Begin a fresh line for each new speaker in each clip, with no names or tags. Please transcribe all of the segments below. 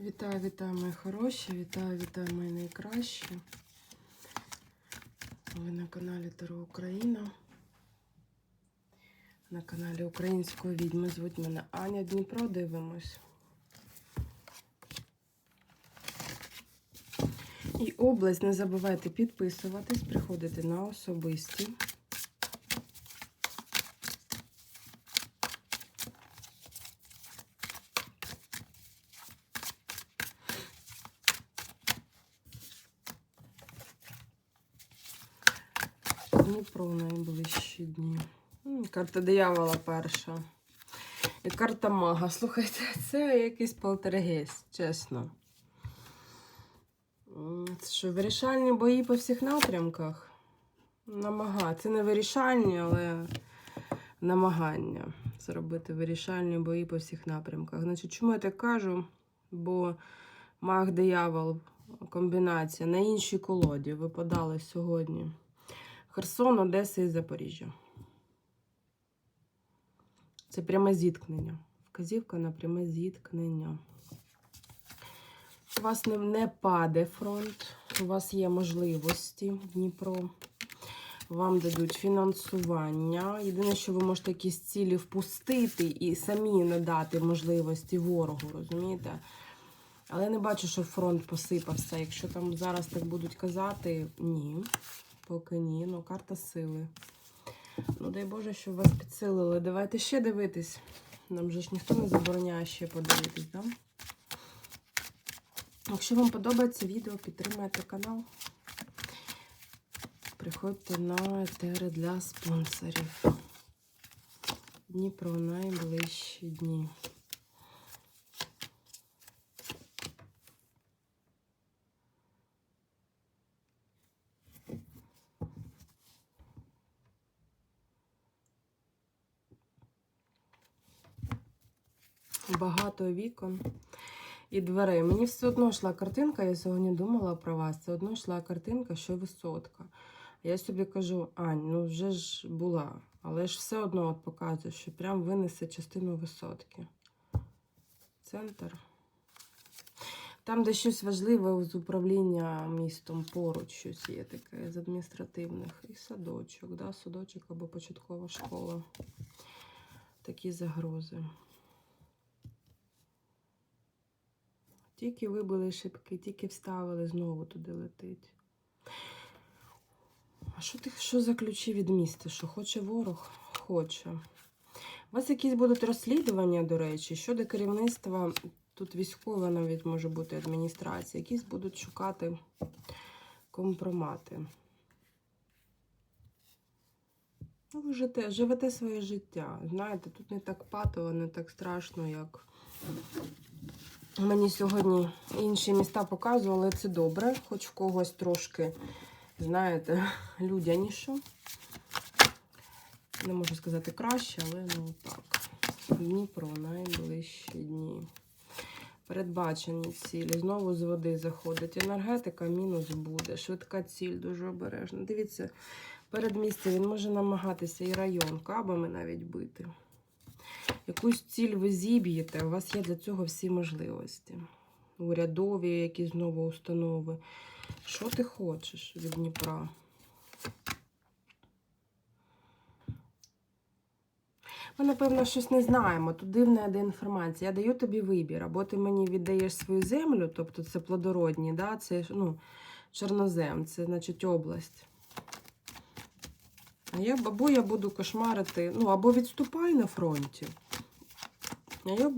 Вітаю, вітаю, мої хороші, вітаю, вітаю, мої найкращі. Ви на каналі Таро Україна. На каналі Української відьми. Звуть мене Аня Дніпро. Дивимось. І область не забувайте підписуватись, приходити на особисті. В найближчі дні. Карта диявола перша. І карта мага. Слухайте, це якийсь полтергейст, чесно. Це що, вирішальні бої по всіх напрямках? Намага. Це не вирішальні, але намагання зробити вирішальні бої по всіх напрямках. Значить, чому я так кажу? Бо маг диявол комбінація на іншій колоді випадали сьогодні. Херсон, Одеса і Запоріжжя. Це пряме зіткнення. Вказівка на пряме зіткнення. У вас не, не паде фронт, у вас є можливості в Дніпро. Вам дадуть фінансування. Єдине, що ви можете якісь цілі впустити і самі не дати можливості ворогу, розумієте? Але я не бачу, що фронт посипався. Якщо там зараз так будуть казати, ні. Поки ні, ну карта сили. Ну, дай Боже, щоб вас підсилили. Давайте ще дивитись. Нам же ж ніхто не забороняє ще подивитись, да? Якщо вам подобається відео, підтримайте канал. Приходьте на етери для спонсорів. Дніпро найближчі дні. Багато вікон і дверей. Мені все одно йшла картинка, я сьогодні думала про вас. Все одно йшла картинка, що висотка. Я собі кажу, Ань, ну вже ж була, але ж все одно от показує, що прям винесе частину висотки. Центр. Там, де щось важливе з управління містом поруч, щось є таке з адміністративних. І садочок, да? садочок або початкова школа. Такі загрози. Тільки вибили шибки, тільки вставили, знову туди летить. А що ти що за ключі від міста? Що хоче ворог? Хоче. У вас якісь будуть розслідування, до речі, щодо керівництва, тут військова навіть може бути адміністрація, якісь будуть шукати компромати. Ну, ви живете, живете своє життя. Знаєте, тут не так патово, не так страшно, як Мені сьогодні інші міста показували, це добре, хоч в когось трошки, знаєте, людяніше. Не можу сказати краще, але ну так. Дніпро найближчі дні. Передбачені цілі. Знову з води заходить. Енергетика мінус буде. Швидка ціль, дуже обережна. Дивіться, передмістя він може намагатися і район кабами навіть бити. Якусь ціль ви зіб'єте, у вас є для цього всі можливості. Урядові, якісь знову установи. Що ти хочеш від Дніпра? Ми, напевно, щось не знаємо. Тут дивна йде інформація. Я даю тобі вибір. Або ти мені віддаєш свою землю, тобто це плодородні, да? це ну, чорнозем, це значить область. Я, або я буду кошмарити, ну, або відступай на фронті.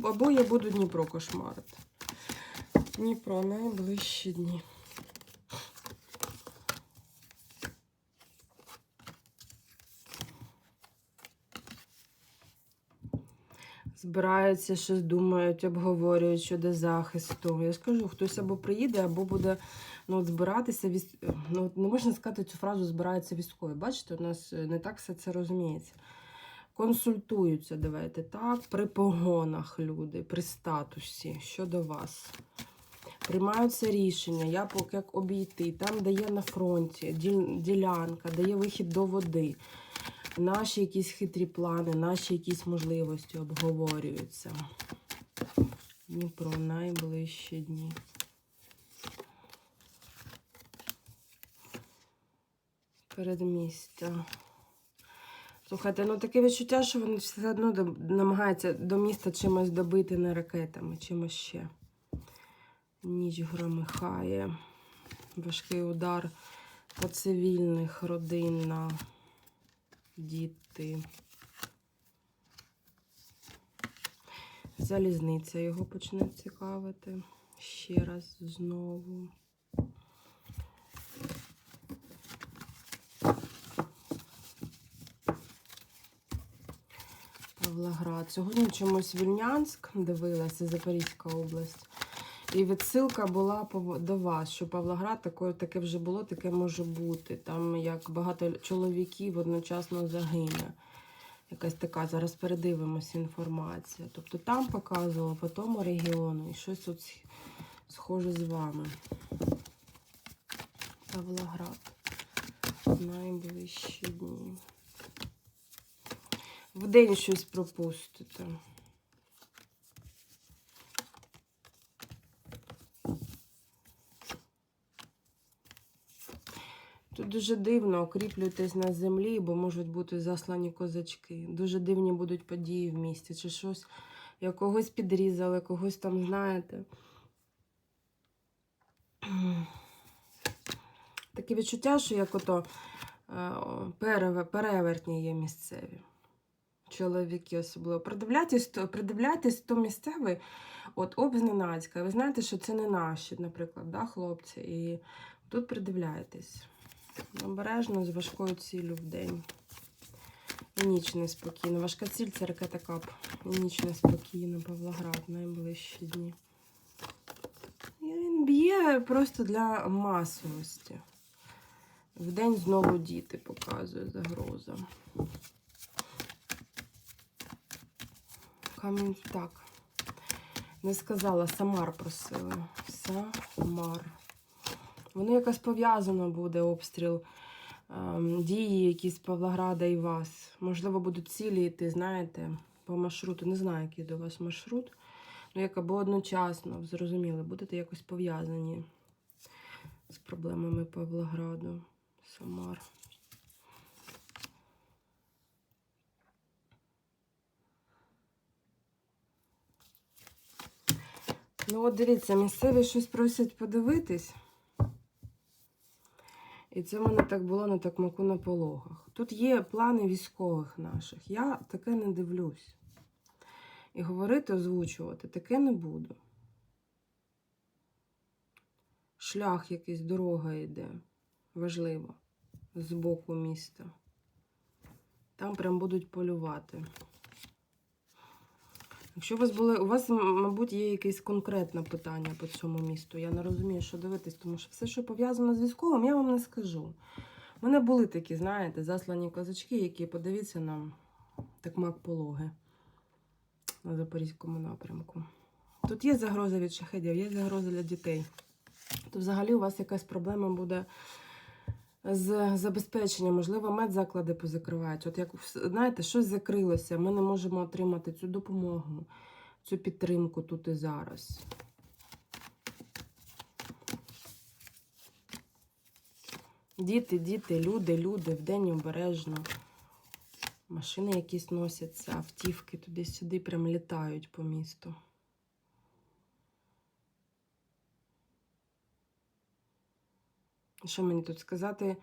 Або я буду Дніпро кошмарити. Дніпро найближчі дні. Збираються, щось думають, обговорюють щодо захисту. Я скажу, хтось або приїде, або буде ну, от збиратися. Віс... Ну, не можна сказати цю фразу збираються військові. Бачите, у нас не так все це розуміється. Консультуються, давайте так, при погонах люди, при статусі щодо вас. Приймаються рішення, як, як обійти, там, де є на фронті, ділянка, де є вихід до води. Наші якісь хитрі плани, наші якісь можливості обговорюються. Дніпро найближчі дні. Передмістя. Слухайте, ну таке відчуття, що вони все одно намагаються до міста чимось добити не ракетами, чимось ще. Ніч громихає. Важкий удар по цивільних, родина, діти. Залізниця його почне цікавити. Ще раз знову. Павлоград. Сьогодні чомусь Вільнянськ дивилася, Запорізька область. І відсилка була до вас, що Павлоград таке, таке вже було, таке може бути. Там як багато чоловіків одночасно загине. Якась така, зараз передивимося інформація. Тобто там показувала по тому регіону і щось от схоже з вами. Павлоград. Найближчі дні. Вдень щось пропустите. Тут дуже дивно окріплюйтесь на землі, бо можуть бути заслані козачки. Дуже дивні будуть події в місті. Чи щось, як когось підрізали, когось там, знаєте. Таке відчуття, що як ото е, перевертні є місцеві. Чоловіки особливо. Придивляйтесь, то, придивляйтесь, місцевий, от обзненацька. Ви знаєте, що це не наші, наприклад, да, хлопці. І тут придивляйтесь. Обережно з важкою ціллю в день. І ніч неспокійно. Важка ціль це ракета кап. І ніч неспокійно, Павлоград, найближчі дні. І він б'є просто для масовості. Вдень знову діти показує загроза. Камінь так. Не сказала, Самар просила. Самар. Воно якось пов'язано буде обстріл ем, дії, якісь Павлограда і вас. Можливо, будуть цілі йти, знаєте, по маршруту. Не знаю, який до вас маршрут. Ну, як або одночасно, зрозуміли, будете якось пов'язані з проблемами Павлограду, Самар. Ну, от дивіться, місцеві щось просять подивитись. І це в мене так було на такмаку на пологах. Тут є плани військових наших. Я таке не дивлюсь. І говорити, озвучувати таке не буду. Шлях якийсь, дорога йде. Важливо. З боку міста. Там прям будуть полювати. Якщо у вас були, у вас, мабуть, є якесь конкретне питання по цьому місту. Я не розумію, що дивитись, тому що все, що пов'язано з військовим, я вам не скажу. У мене були такі, знаєте, заслані козачки, які подивіться нам такмак пологи на Запорізькому напрямку. Тут є загроза від шахедів, є загроза для дітей. То взагалі у вас якась проблема буде з забезпеченням, можливо, медзаклади позакривають. От як знаєте, щось закрилося, ми не можемо отримати цю допомогу, цю підтримку тут і зараз. Діти, діти, люди, люди, вдень обережно. Машини якісь носяться, автівки туди-сюди прям літають по місту. Що мені тут сказати?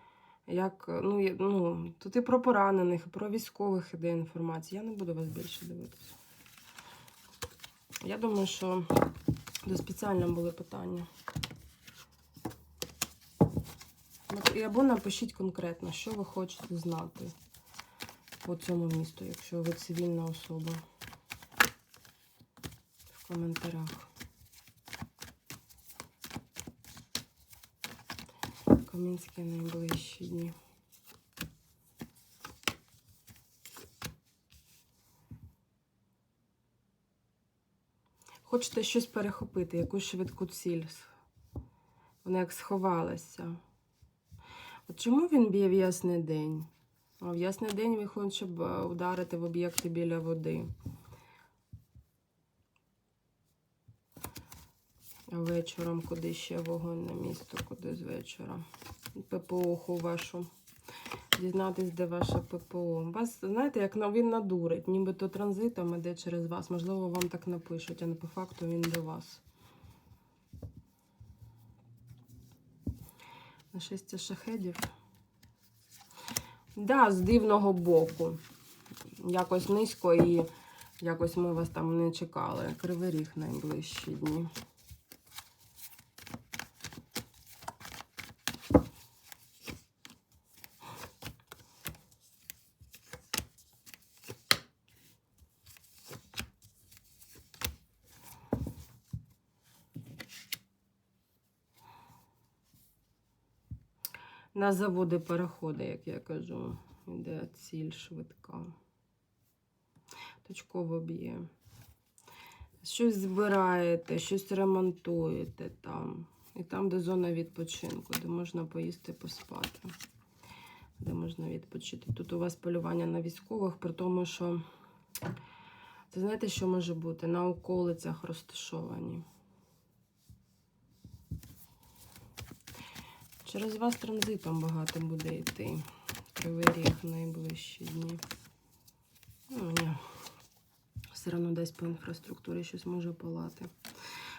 Як, ну, я- ну, тут і про поранених, і про військових іде інформація. Я не буду вас більше дивитися. Я думаю, що до спеціально були питання. Або напишіть конкретно, що ви хочете знати по цьому місту, якщо ви цивільна особа. В коментарях. Кам'янські найближчі дні. Хочете щось перехопити, якусь швидку ціль. Вона як сховалася. От чому він б'є в ясний день? А в ясний день він хоче е, ударити в об'єкти біля води. Вечором куди ще вогонь на місто, куди з вечора. ППОху вашу. Дізнатись, де ваше ППО. Вас, знаєте, як він надурить, нібито транзитом іде через вас. Можливо, вам так напишуть, а не по факту він до вас. Нашестя шахедів. Да, з дивного боку. Якось низько і якось ми вас там не чекали. Кривий ріг найближчі дні. На заводи переходи, як я кажу. Іде ціль швидка. Точково б'є. Щось збираєте, щось ремонтуєте там. І там, де зона відпочинку, де можна поїсти, поспати. Де можна відпочити. Тут у вас полювання на військових, при тому, що це знаєте, що може бути? На околицях розташовані. Через вас транзитом багато буде йти. Кривий ріг найближчі дні. Ну, ні. Все одно десь по інфраструктурі щось може палати.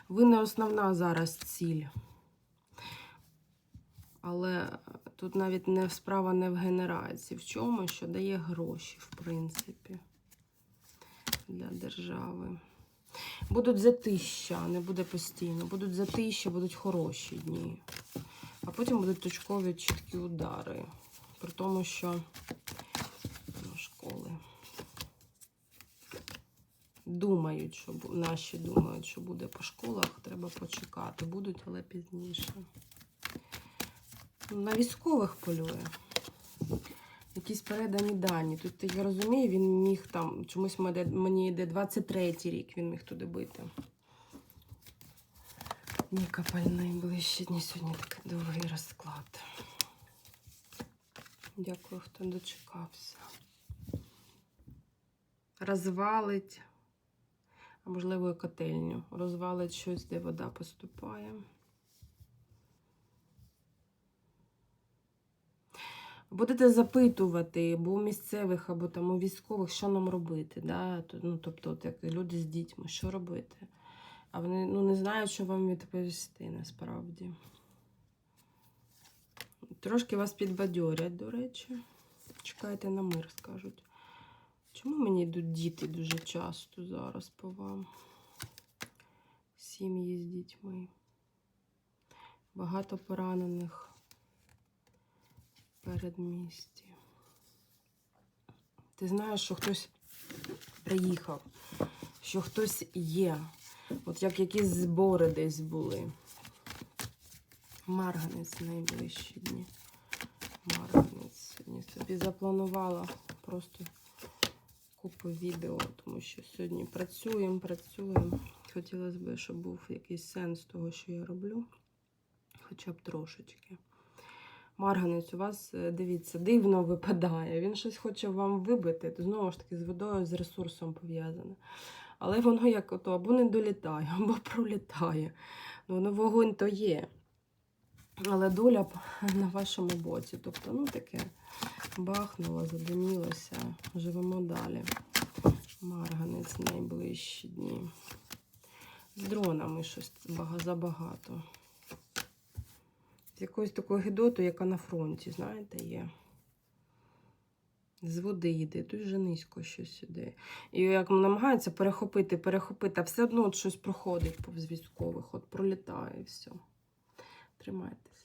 Ви не основна зараз ціль. Але тут навіть не справа не в генерації. В чому, що дає гроші, в принципі, для держави. Будуть затища, не буде постійно. Будуть затища, будуть хороші дні. А потім будуть точкові чіткі удари. При тому, що школи думають, що наші думають, що буде по школах, треба почекати. Будуть, але пізніше. На військових полює. Якісь передані дані. Тут я розумію, він міг там, чомусь мені йде 23-й рік, він міг туди бити. Нікополь найближчі дні сьогодні такий довгий розклад. Дякую, хто дочекався. Розвалить, а можливо, і котельню. Розвалить щось, де вода поступає. Будете запитувати, або у місцевих, або там у військових, що нам робити. Да? Ну, тобто, от як люди з дітьми, що робити? А вони ну, не знають, що вам відповісти насправді. Трошки вас підбадьорять, до речі. Чекайте на мир, скажуть. Чому мені йдуть діти дуже часто зараз по вам? Сім'ї з дітьми. Багато поранених в передмісті. Ти знаєш, що хтось приїхав, що хтось є. От як якісь збори десь були. Марганець найближчі дні. Марганець сьогодні собі запланувала просто купу відео, тому що сьогодні працюємо, працюємо. Хотілося б, щоб був якийсь сенс того, що я роблю. Хоча б трошечки. Марганець у вас, е, дивіться, дивно випадає. Він щось хоче вам вибити. Знову ж таки з водою, з ресурсом пов'язане. Але воно як ото або не долітає, або пролітає. Воно вогонь то є. Але доля на вашому боці. Тобто, ну таке бахнуло, задимілося. Живемо далі. Марганець найближчі дні. З дронами щось забагато. З якоюсь такою гидотою, яка на фронті, знаєте, є. З води йде, дуже низько щось іде. І як намагаються перехопити, перехопити, а все одно от щось проходить повз військових, от пролітає і все. Тримайтесь.